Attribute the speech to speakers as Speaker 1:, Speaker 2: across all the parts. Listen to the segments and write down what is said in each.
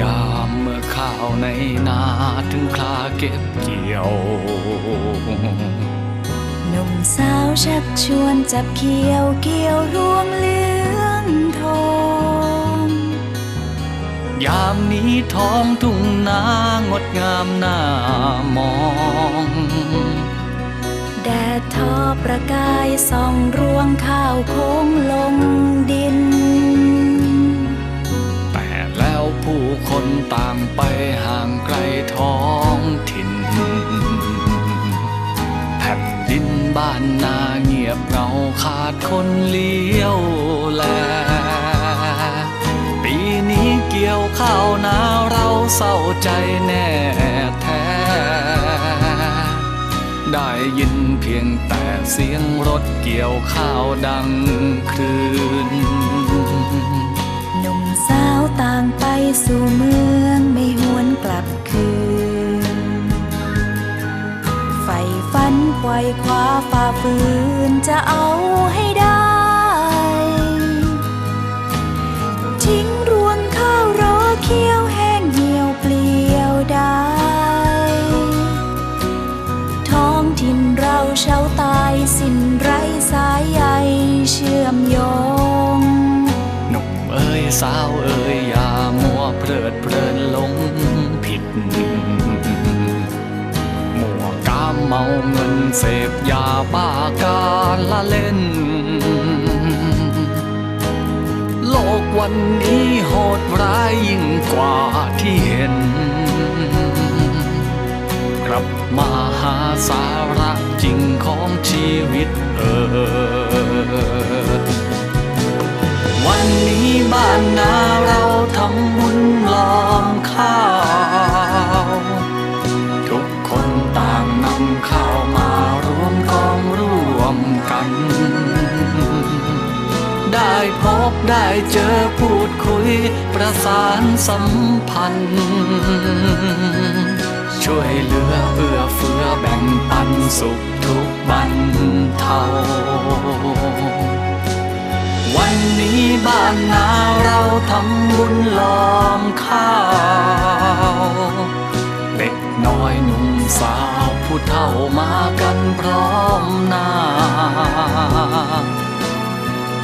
Speaker 1: ยามเมื่อข้าวในนาถึงคลาเก็บเกี่ยว
Speaker 2: หนุ่มสาวชักชวนจับเกี่ยวเกี่ยวรวงเหลืองทอง
Speaker 1: ยามนี้ท้องทุ่งนางดงามหน้ามอง
Speaker 2: แดดทอประกายส่องรวงข้าวโค้งลงดิน
Speaker 1: คนต่างไปห่างไกลท้องถิ่น แผ่นดินบ้านนาเงียบเงาขาดคนเลี้ยวแล ปีนี้เกี่ยวข้าวนาเราเศร้าใจแน่แท้ ได้ยินเพียงแต่เสียงรถเกี่ยวข้าวดังคลืน
Speaker 2: สู่เมืองไม่หวนกลับคืนไฟฟันควายคว้าฝ่าฝืนจะเอา สา
Speaker 1: วเอ้ยอย่ามัวเพลิดเพลินหลงผิดมัวกามเมาเงินเสพยาบ้าการละเล่น โลกวันนี้โหดร้ายยิ่งกว่าที่เห็น กลับมาหาสาระจริงของชีวิตเออ วันนี้บ้านนาเราทำบุญล้อมข้าว ทุกคนต่างนำข้าวมารวมกองร่วมกัน ได้พบได้เจอพูดคุยประสานสัมพันธ์ ช่วยเหลือเอื้อเฟื้อแบ่งปันสุขทุกบรรเทา นี้บ้านนาเราทำบุญล้อมข้าว เด็กน้อยหนุ่มสาวผู้เฒ่ามากันพร้อมหน้า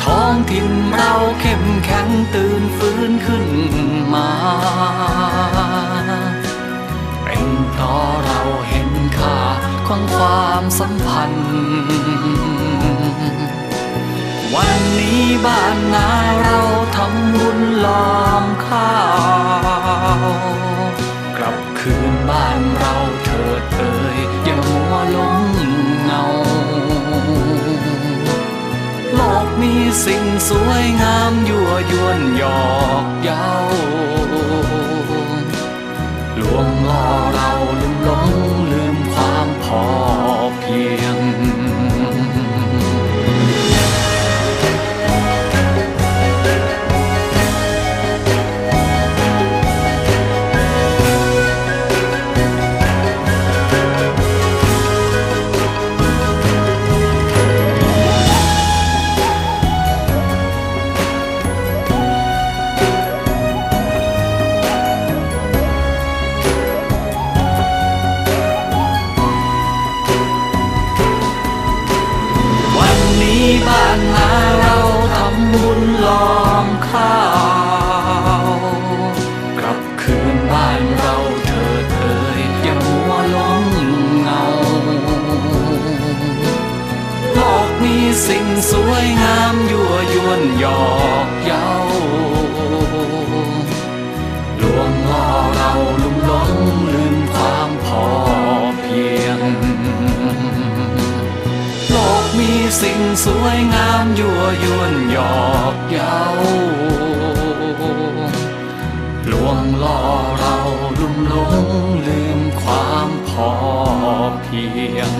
Speaker 1: ท้องถิ่นเราเข้มแข็งตื่นฟื้นขึ้นมา เป็นเพราะเราเห็นค่าของความสัมพันธ์ วันนี้บ้านนาเราทำบุญลอมข้าว กลับคืนบ้านเราเถิดเอ่ยอย่ามัวหลงเงา โลกมีสิ่งสวยงามยั่วยวนหยอกเย้าลวงล่อเรา บุญล้อมข้าวกลับคืนบ้านเราเถิดเอ่ยอย่ามัวหลมเงาโลกมีสิ่งสวยงามยั่วยวนหยอกเย้า สิ่งสวยงามยั่วยวนหยอกเย้าลวงล่อเราลุ่มหลงลืมความพอเพียง